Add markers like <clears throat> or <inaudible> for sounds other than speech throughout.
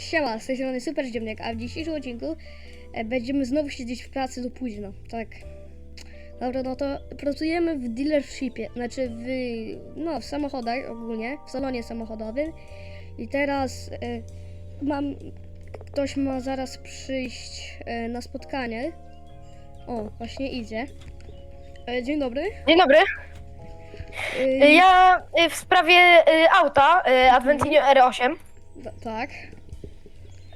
Siema, z tej strony Super Ziemniak, a w dzisiejszym odcinku e, będziemy znowu siedzieć w pracy do późno, tak. Dobra, no to pracujemy w dealershipie, znaczy w, no, w samochodach ogólnie, w salonie samochodowym i teraz e, mam, ktoś ma zaraz przyjść e, na spotkanie. O, właśnie idzie. E, dzień dobry. Dzień dobry. Ja y, w sprawie y, auta y, Aventinio R8. d- tak,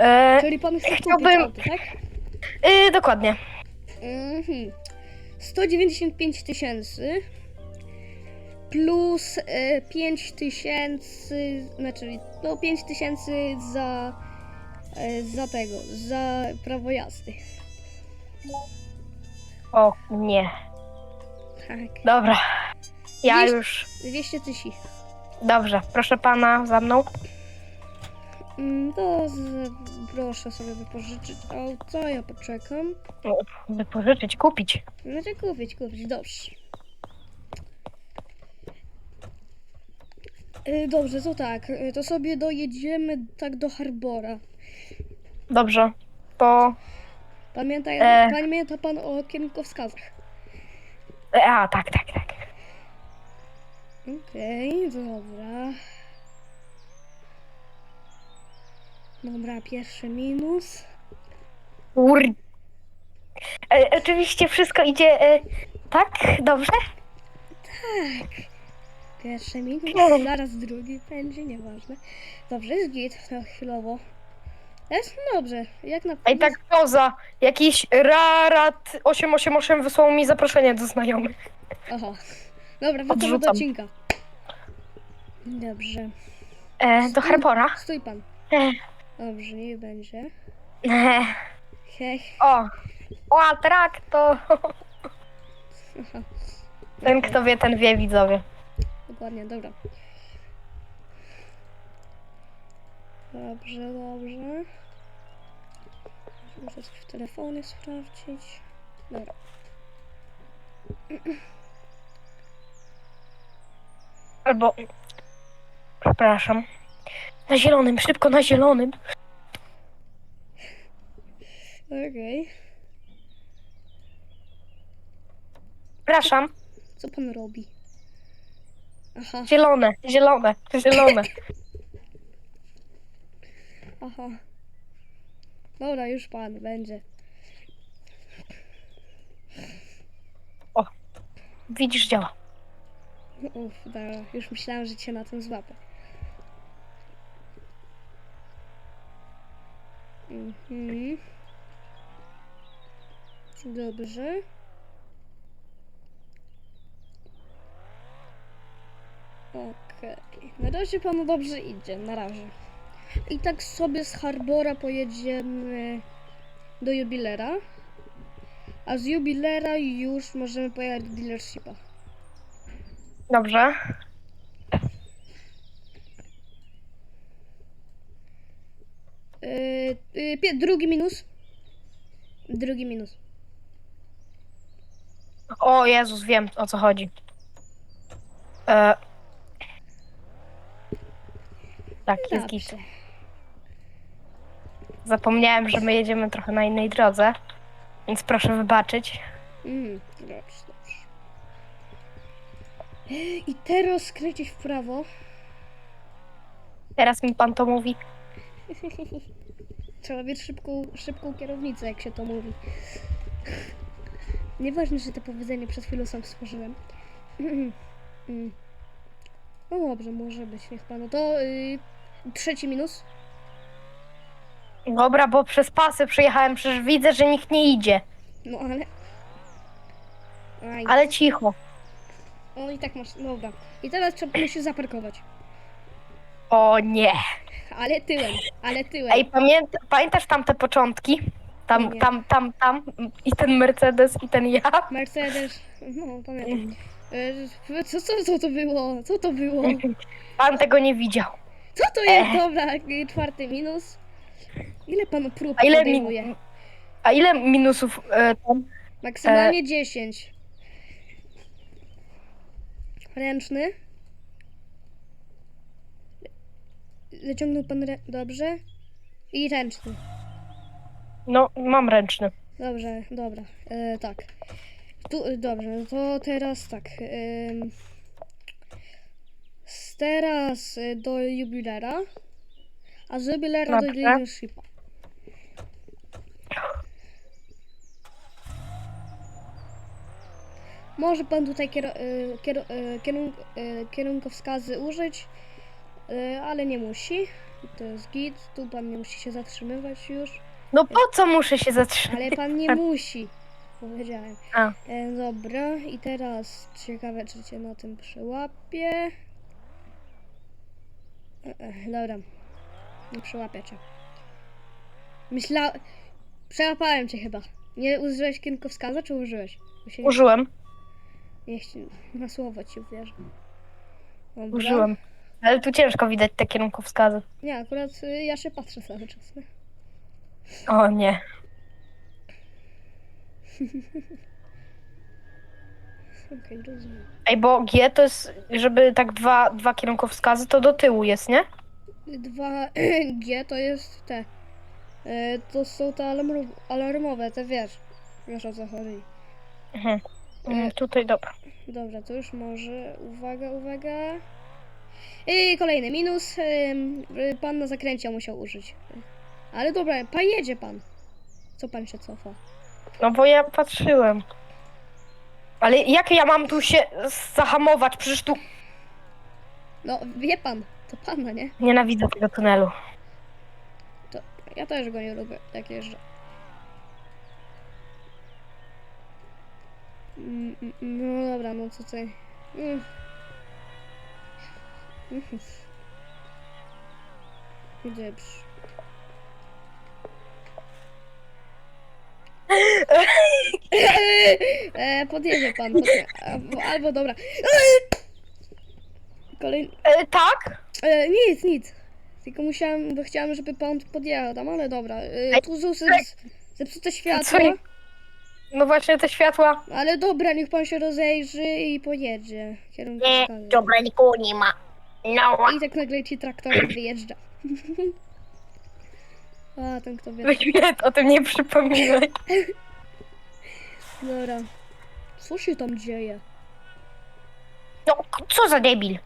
y, czyli pan chce kupić chciałbym- auto, tak? y, dokładnie. Mhm. 195 tysięcy plus e, 5 tysięcy, znaczy no 5 tysięcy za, e, za tego, za prawo jazdy. O nie. Tak. Dobra. Ja Wiesz- już. 200 tysięcy. Dobrze, proszę pana za mną. Mm, To z, proszę sobie wypożyczyć auto, ja poczekam. O, Wypożyczyć, kupić. Znaczy kupić, kupić, dobrze. E, Dobrze, to tak, e, to sobie dojedziemy tak do Harbora. Dobrze. To. Pamiętaj, E. Pamięta pan o kierunkowskazach. e, A, tak, tak, tak. Okej, dobra. Dobra, pierwszy minus. Ur. E, oczywiście wszystko idzie. E, tak? Dobrze? Pierwszy minus, zaraz drugi będzie, nieważne. Dobrze, jest git, to chwilowo. Jest dobrze, jak na A i tak poza. Jakiś Rarat 888 wysłał mi zaproszenie do znajomych. Aha. Dobra, wracamy do Odrzucam. odcinka. Dobrze. E, do Harbora. Stój pan. E, Dobrze, nie będzie. Hech. <laughs> o. O, traktor. <laughs> Ten, kto wie, ten wie, widzowie. Dokładnie, dobra. Dobrze, dobrze. Muszę coś w telefonie sprawdzić. Dobra. Albo. Przepraszam. Na zielonym, szybko na zielonym. Okej. Przepraszam. Co pan robi? Aha, Zielone, zielone, zielone. aha. Dobra, już pan będzie. Widzisz, działa. Uff, dobra, już myślałam, że cię na tym złapę. Mhm. Dobrze. Okej. Na razie panu dobrze idzie, na razie. I tak sobie z Harbora pojedziemy do jubilera. A z jubilera już możemy pojechać do dealershipa. Dobrze. Yy, drugi minus. Drugi minus. O Jezus, wiem o co chodzi. E... Tak, jest git. Dobrze. Zapomniałem, że my jedziemy trochę na innej drodze. Więc proszę wybaczyć. Mm, dobrze, dobrze. I teraz skręcić w prawo. Teraz mi pan to mówi. <laughs> Trzeba mieć szybką, szybką kierownicę, jak się to mówi. Nieważne, że to powiedzenie przed chwilą sam stworzyłem. <clears throat> No dobrze, może być, niech panu. To yy, trzeci minus. Dobra, bo przez pasy przyjechałem, przecież widzę, że nikt nie idzie. No ale. Aj, Ale cicho. no i tak masz. Dobra. I teraz trzeba musisz zaparkować. O nie. Ale tyłem, ale tyłem. Ej, pamięta, pamiętasz tamte początki? Tam, Nie. tam, tam, tam. I ten Mercedes, i ten ja. Mercedes, no pamiętam. E, Co, co, co to było? Co to było? Pan tego nie widział. Co to jest? Dobra, y, czwarty minus. Ile panu prób A ile, podejmuje? min, a ile minusów e, tam? Maksymalnie 10. Ręczny. Zaciągnął pan rę... Dobrze. I ręczny. No, mam ręczny. Dobrze, dobra. E, tak. Tu, e, dobrze, no to teraz tak. s- teraz e, do jubilera, a z jubilera do Dobrze. dealershipa. Może pan tutaj kiero, e, kiero, e, kierunk, e, kierunkowskazy użyć, e, ale nie musi. To jest git, tu pan nie musi się zatrzymywać już. No po co muszę się zatrzymać? Ale pan nie musi. Powiedziałem. A. E, dobra, i teraz ciekawe, czy cię na tym przyłapie. E, e, dobra. Nie przyłapię cię. Myśla... Przełapałem cię chyba. Nie użyłeś kierunkowskaza, czy użyłeś? Bo się nie- Użyłem, Niech ci, na słowo ci uwierzę. Dobra. użyłem. Ale tu ciężko widać te kierunkowskazy. Nie, akurat y, ja się patrzę cały czas. nie? O nie. <laughs> Okej, rozumiem. Ej, bo G to jest, żeby tak dwa, dwa kierunkowskazy, to do tyłu jest, nie? Dwa <clears throat> G to jest te. E, to są te alarm, alarmowe, te wiesz. Wiesz o co chodzi. Mhm. Mm, tutaj dobra. Dobra, to już może. Uwaga, uwaga. I kolejny minus. Ym, y, Pan na zakręcie musiał użyć. Ale dobra, pan jedzie pan. Co pan się cofa? No bo ja patrzyłem. Ale jak ja mam tu się zahamować? Przecież tu No, wie pan, to pana, nie? nienawidzę tego tunelu. To ja też go nie lubię, jak jeżdżę. Mm, mm, No dobra, no co ty. Mm. Mhm. Dobrze. <laughs> e, podjedzie pan. Podje albo, dobra. Kolejny. E, tak? E, nic, nic. Tylko musiałam, bo chciałam, żeby pan podjechał tam, ale dobra. E, tu zeps, zepsute światła. Co? No właśnie te światła. Ale dobra, niech pan się rozejrzy i pojedzie. Kierunku Nie, dobra, nikogo nie ma. No, I tak nagle ci traktor wyjeżdża. <laughs> A, ten kto wie. Mnie o tym nie przypominaj. Dobra. Co się tam dzieje? no, co za debil.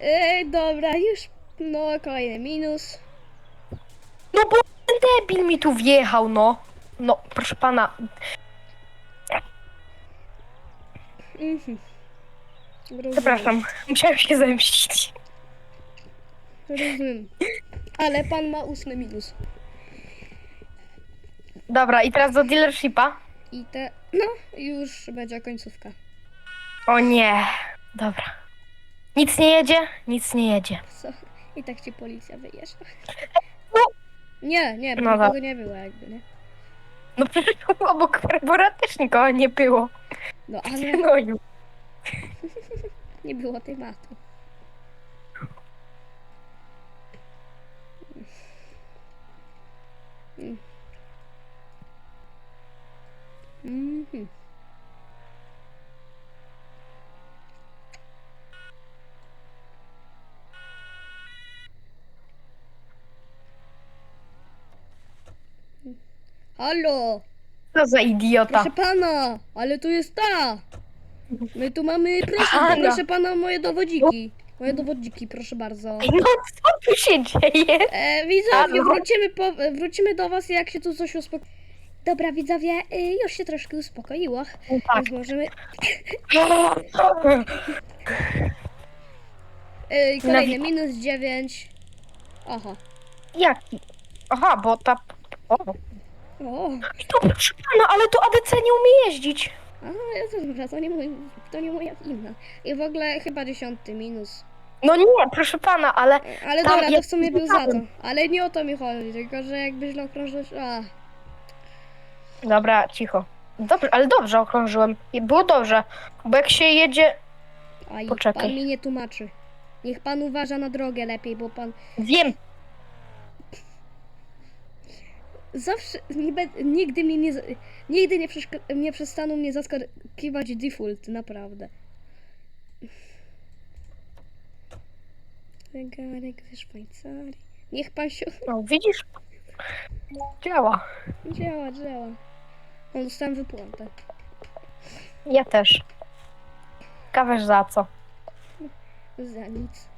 Ej, dobra, już. No, kolejny minus. No bo ten debil mi tu wjechał, no. No, proszę pana. Mhm. Rozumiem. Przepraszam, <laughs> musiałem się zemścić. Rozumiem. Ale pan ma ósmy minus. Dobra, i teraz do dealershipa. I te. No, już będzie końcówka. O nie. Dobra. Nic nie jedzie? Nic nie jedzie. Co? I tak ci policja wyjeżdża. No. Nie, nie, bo No nikogo dobra. nie było jakby, nie? No przecież obok Karbora też nikogo nie było. No ale No już. <laughs> nie było tematu. Mm. Mhm. Halo! Co za idiota. Proszę pana, ale tu jest ta. My tu mamy, proszę, Pana. proszę pana, moje dowodziki. Moje dowodziki, proszę bardzo. No co tu się dzieje? E, widzowie, wrócimy, po, wrócimy do was, jak się tu coś uspokoi. Dobra, widzowie, e, już się troszkę uspokoiło, Tak. więc możemy... E, kolejny, minus 9. Aha. Jaki? Aha, bo ta... O, O, to proszę pana, ale to ADC nie umie jeździć. A, dobra, to nie, mój, to nie moja wina. I w ogóle chyba dziesiąty minus. No nie, proszę pana, ale... Ale Tam dobra, to w sumie był za to. Ale nie o to mi chodzi, tylko że jakby źle okrążysz... A, Dobra, cicho. Dobrze, ale dobrze okrążyłem. I Było dobrze, bo jak się jedzie... aj, Poczekaj. pan mi nie tłumaczy. Niech pan uważa na drogę lepiej, bo pan Wiem, zawsze, nie be, nigdy mnie nie, nigdy nie, nie przestaną mnie zaskakiwać default, naprawdę. Zegarek ze Szwajcarii. Niech pan się... No, widzisz? Działa. Działa, działa. No, dostałem wypłatę. Ja też. Ciekawe za co. Za nic.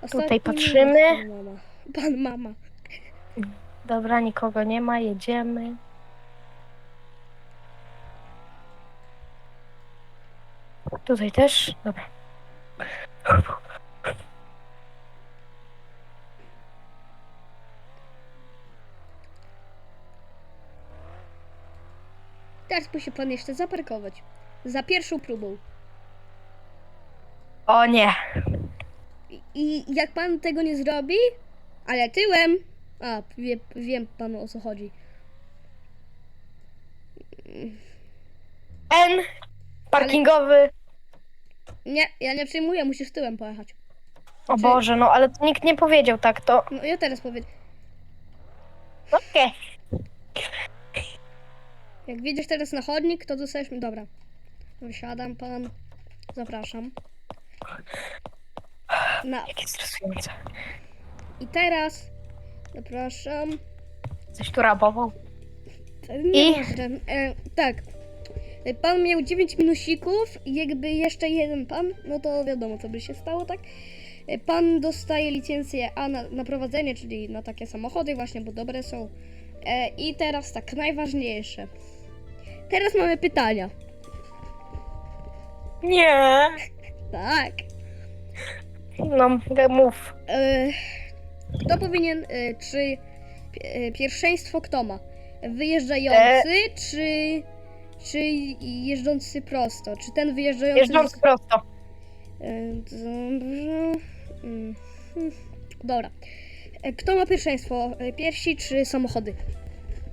Tutaj Ostatni patrzymy. Pan mama. Pan mama. Dobra, nikogo nie ma, jedziemy. Tutaj też? Dobra. Teraz musi pan jeszcze zaparkować. Za pierwszą próbą. O nie. I- I jak pan tego nie zrobi, ale tyłem. A, wie, wiem panu o co chodzi. N. Parkingowy. Nie, ja nie przyjmuję, musisz tyłem pojechać. O Boże, no ale to nikt nie powiedział tak, to... No ja teraz powiem. Okej. Jak widzisz teraz na chodnik, to dostajesz mi. Dobra. Wysiadam pan. Zapraszam. Na. Jakie stresujące. I teraz. Zapraszam. Coś tu rabował. Nie I? E, tak. Pan miał 9 minusików i jakby jeszcze jeden pan, no to wiadomo co by się stało, tak? E, Pan dostaje licencję A na, na prowadzenie, czyli na takie samochody właśnie, bo dobre są. E, I teraz tak, najważniejsze. Teraz mamy pytania. Nie. Tak. No, mów. E, kto powinien, e, czy e, pierwszeństwo kto ma? Wyjeżdżający, czy, czy jeżdżący prosto? Czy ten wyjeżdżający... Jeżdżąc prosto. E, Dobrze. Mhm. Dobra. E, Kto ma pierwszeństwo? E, Piersi czy samochody?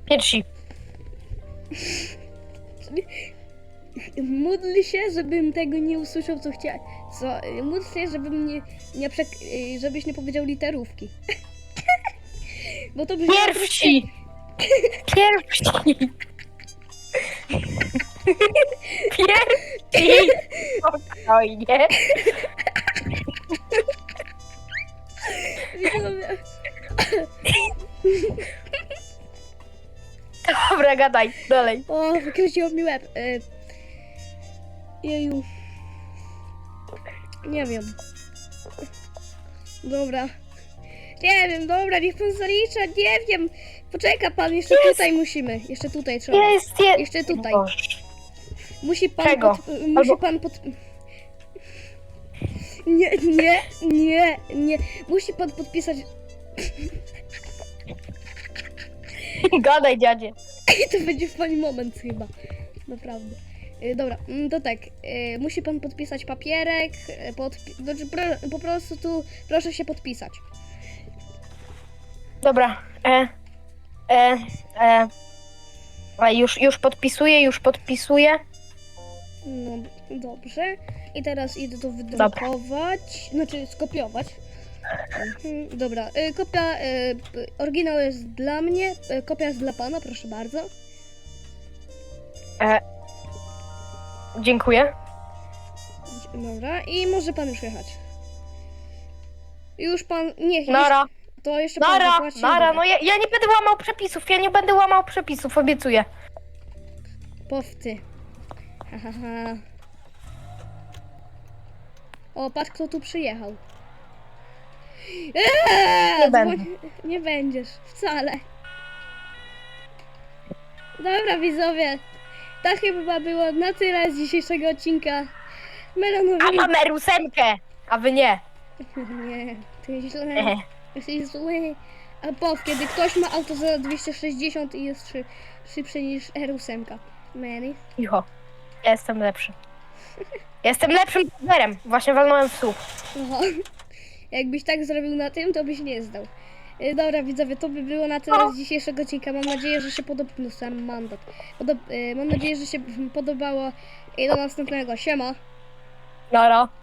Pierwsi. <laughs> Módl się, żebym tego nie usłyszał, co chciałem. Co? e, Módl się, żebym nie, nie przek... e, żebyś nie powiedział literówki. <laughs> Bo to brzmi Pierwsi! Pierwsi! Pierwsi! Spokojnie. <laughs> Dobra, gadaj, dalej. O, wykręciło mi łeb. E, Jeju. Nie wiem. Dobra. Nie wiem, dobra, niech pan zalicza, nie wiem. Poczeka pan, jeszcze tutaj musimy. Jeszcze tutaj trzeba. Jest, jest. Jeszcze tutaj. Musi pan. Czego? Pod, musi Albo- pan pod. Nie, nie, nie, nie. Musi pan podpisać. <laughs> Gadaj, dziadzie. <laughs> To będzie fajny moment chyba. Naprawdę. Y, Dobra, mm, to tak. y, Musi pan podpisać papierek. y, Podpi- znaczy, po prostu tu proszę się podpisać. Dobra. E, e, e. A już, już podpisuję, już podpisuję. No dobrze. I teraz idę to wydrukować. Znaczy skopiować. Mhm, Dobra, kopia. Oryginał jest dla mnie, kopia jest dla pana, proszę bardzo. Dziękuję. Dobra, i może pan już jechać. Już pan. Niech. Nara, To jeszcze pan nara, zapłaci. nara. No ja, ja nie będę łamał przepisów, ja nie będę łamał przepisów, obiecuję. Powty. Ha, ha, ha. O, patrz kto tu przyjechał. Eee, Nie będę. Nie będziesz, wcale. Dobra widzowie, to chyba było na tyle z dzisiejszego odcinka. A Melonowi... mamy rusemkę, a wy nie. <laughs> Nie, ty źle. Jesteś zły. A pow, kiedy ktoś ma auto za 260 i jest szy, szybszy niż R8. Many. Cicho. Ja jestem lepszy. Jestem lepszym partnerem. Właśnie walnąłem w słuch. Jakbyś tak zrobił na tym, to byś nie zdał. Y, Dobra, widzowie, to by było na tyle z dzisiejszego odcinka. Mam nadzieję, że się podobało. No, mandat. Podob... y, Mam nadzieję, że się podobało. I do następnego. Siema. Nara.